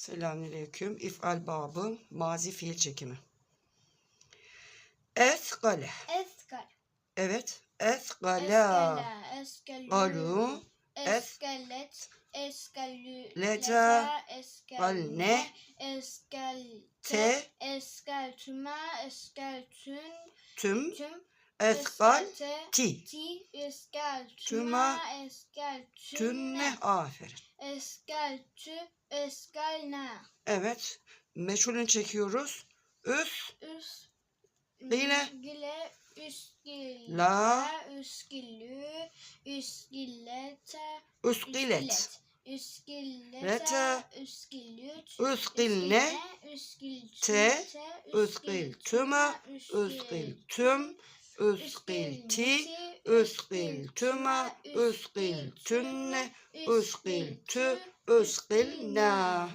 Selamünaleyküm. İf'al babı mazi fiil çekimi. Eskale. Eskal. Evet. Eskala. Galu. Eskelet. Eskalü. Leta. Eskalne. Galne. Eskalte. Te. Eskaltüme. Eskaltün. Tüm. Tüm. Eskal. Eskalte. Ti. Ti. Eskaltüme. Tüma. Tünne. Aferin. Eskaltü. Eskalne. Evet. Meçhulün çekiyoruz. Üs. Üs. Yine. Gile. Üskil. La. Üskilü. Üskillete. Üskilet. Üskillete. Lete. Üskillüt. Üskilne. Üskilte. Üskiltüme. Üskiltüm. Üskilti. Üskiltüme. Üskiltünne. Üskiltü. Üskilna.